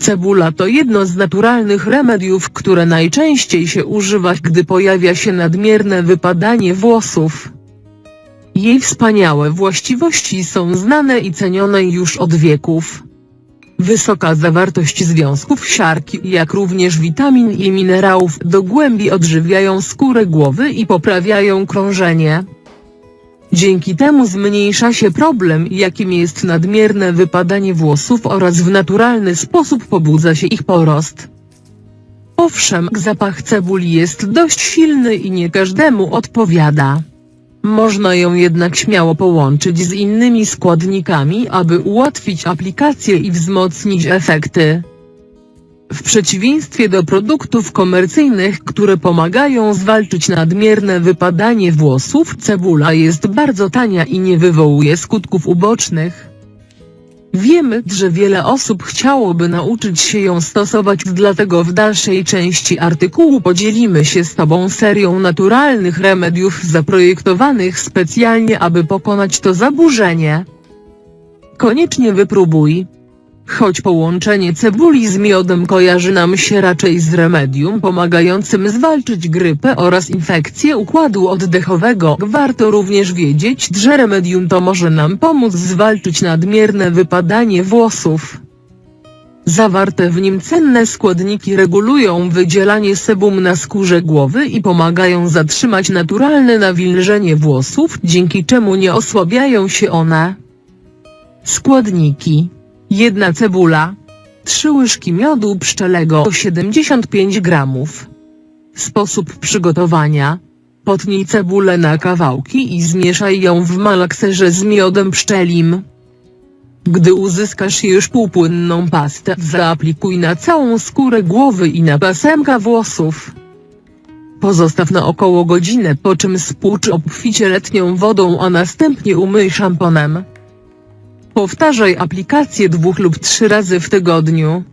Cebula to jedno z naturalnych remediów, które najczęściej się używa, gdy pojawia się nadmierne wypadanie włosów. Jej wspaniałe właściwości są znane i cenione już od wieków. Wysoka zawartość związków siarki, jak również witamin i minerałów do głębi odżywiają skórę głowy i poprawiają krążenie. Dzięki temu zmniejsza się problem, jakim jest nadmierne wypadanie włosów oraz w naturalny sposób pobudza się ich porost. Owszem, zapach cebuli jest dość silny i nie każdemu odpowiada. Można ją jednak śmiało połączyć z innymi składnikami, aby ułatwić aplikację i wzmocnić efekty. W przeciwieństwie do produktów komercyjnych, które pomagają zwalczyć nadmierne wypadanie włosów, cebula jest bardzo tania i nie wywołuje skutków ubocznych. Wiemy, że wiele osób chciałoby nauczyć się ją stosować, dlatego w dalszej części artykułu podzielimy się z Tobą serią naturalnych remediów zaprojektowanych specjalnie, aby pokonać to zaburzenie. Koniecznie wypróbuj. Choć połączenie cebuli z miodem kojarzy nam się raczej z remedium pomagającym zwalczyć grypę oraz infekcję układu oddechowego, warto również wiedzieć, że remedium to może nam pomóc zwalczyć nadmierne wypadanie włosów. Zawarte w nim cenne składniki regulują wydzielanie sebum na skórze głowy i pomagają zatrzymać naturalne nawilżenie włosów, dzięki czemu nie osłabiają się one. Składniki. Jedna cebula. 3 łyżki miodu pszczelego 75 gramów. Sposób przygotowania. Potnij cebulę na kawałki i zmieszaj ją w malakserze z miodem pszczelim. Gdy uzyskasz już półpłynną pastę, zaaplikuj na całą skórę głowy i na pasemka włosów. Pozostaw na około godzinę, po czym spłucz obficie letnią wodą, a następnie umyj szamponem. Powtarzaj aplikację dwóch lub trzy razy w tygodniu.